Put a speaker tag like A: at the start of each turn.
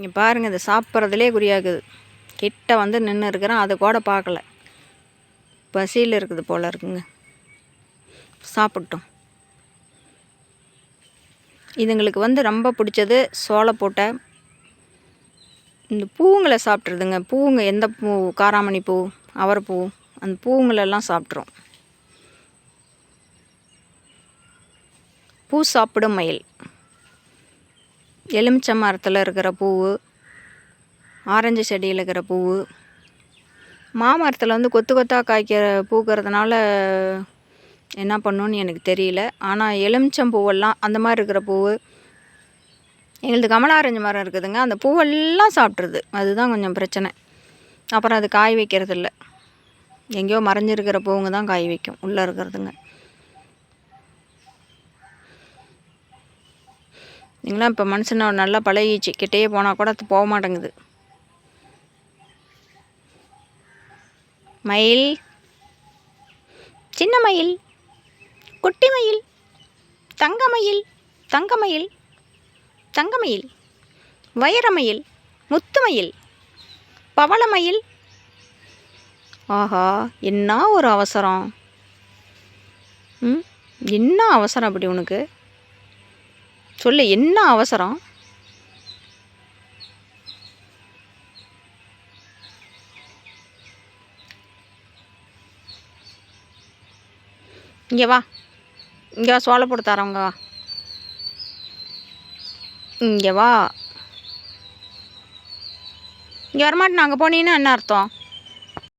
A: இங்கே பாருங்கள் இது சாப்பிட்றதுலே குறியாக்குது கிட்ட வந்து நின்று இருக்கிறேன் அதை கூட பார்க்கல. பசியில் இருக்குது போல இருக்குங்க. சாப்பிட்டோம். இதுங்களுக்கு வந்து ரொம்ப பிடிச்சது சோளப்போட்டை இந்த பூங்களை சாப்பிட்றதுங்க பூவுங்க எந்த பூ? காராமணி பூ அவரைப்பூ அந்த பூங்களெல்லாம் சாப்பிட்ரும் பூ சாப்பிடும் மயில். எலுமிச்சை மரத்தில் இருக்கிற பூவு ஆரஞ்சு செடியில் இருக்கிற பூவு. மாமரத்தில் வந்து கொத்து கொத்தாக காய்க்கிற பூக்கிறதுனால என்ன பண்ணுன்னு எனக்கு தெரியல. ஆனால் எலுமிச்சம் பூவெல்லாம் அந்த மாதிரி இருக்கிற பூவு எங்களுது கமலாரஞ்சு மரம் இருக்குதுங்க. அந்த பூவெல்லாம் சாப்பிட்ருது அதுதான் கொஞ்சம் பிரச்சனை. அப்புறம் அது காய் வைக்கிறது இல்லை எங்கேயோ மறைஞ்சிருக்கிற பூவுங்க தான் காய் வைக்கும். உள்ளே இருக்கிறதுங்க. நீங்களாம் இப்போ மனுஷனை நல்லா பழகிச்சு. கிட்டேயே போனால் கூட அது போக மாட்டேங்குது. மயில். சின்ன மயில். குட்டி மயில். தங்கமயில் தங்கமயில் தங்கமயில் வைரமயில் முத்துமயில் பவளமயில் ஆஹா என்ன ஒரு அவசரம்? ம்? என்ன அவசரம் அப்படி உனக்கு? சொல்லு என்ன அவசரம்? இங்கே வா. இங்கே வா போட்டு தரவங்க வா. இங்கே வா. இங்கே வரமாட்டேன் அங்கே போனீங்கன்னா என்ன அர்த்தம்?